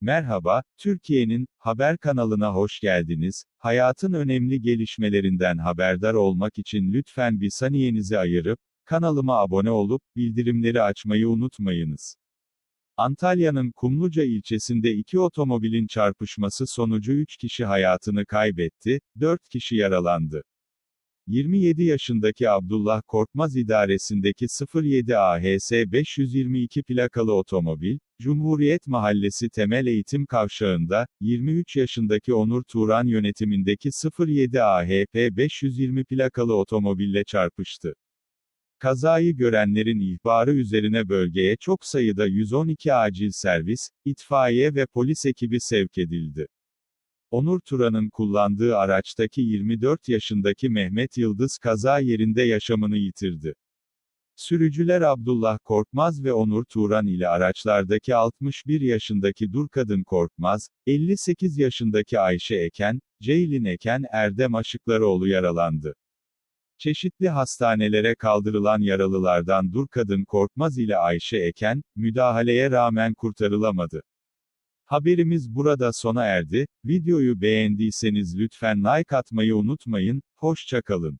Merhaba, Türkiye'nin haber kanalına hoş geldiniz. Hayatın önemli gelişmelerinden haberdar olmak için lütfen bir saniyenizi ayırıp kanalıma abone olup bildirimleri açmayı unutmayınız. Antalya'nın Kumluca ilçesinde iki otomobilin çarpışması sonucu 3 kişi hayatını kaybetti, 4 kişi yaralandı. 27 yaşındaki Abdullah Korkmaz idaresindeki 07 AHS 522 plakalı otomobil, Cumhuriyet Mahallesi Temel Eğitim Kavşağı'nda, 23 yaşındaki Onur Turan yönetimindeki 07 AHP 520 plakalı otomobille çarpıştı. Kazayı görenlerin ihbarı üzerine bölgeye çok sayıda 112 acil servis, itfaiye ve polis ekibi sevk edildi. Onur Turan'ın kullandığı araçtaki 24 yaşındaki Mehmet Yıldız kaza yerinde yaşamını yitirdi. Sürücüler Abdullah Korkmaz ve Onur Turan ile araçlardaki 61 yaşındaki Durkadın Korkmaz, 58 yaşındaki Ayşe Eken, Ceylin Eken Erdem Aşıklaroğlu yaralandı. Çeşitli hastanelere kaldırılan yaralılardan Durkadın Korkmaz ile Ayşe Eken, müdahaleye rağmen kurtarılamadı. Haberimiz burada sona erdi. Videoyu beğendiyseniz lütfen like atmayı unutmayın. Hoşça kalın.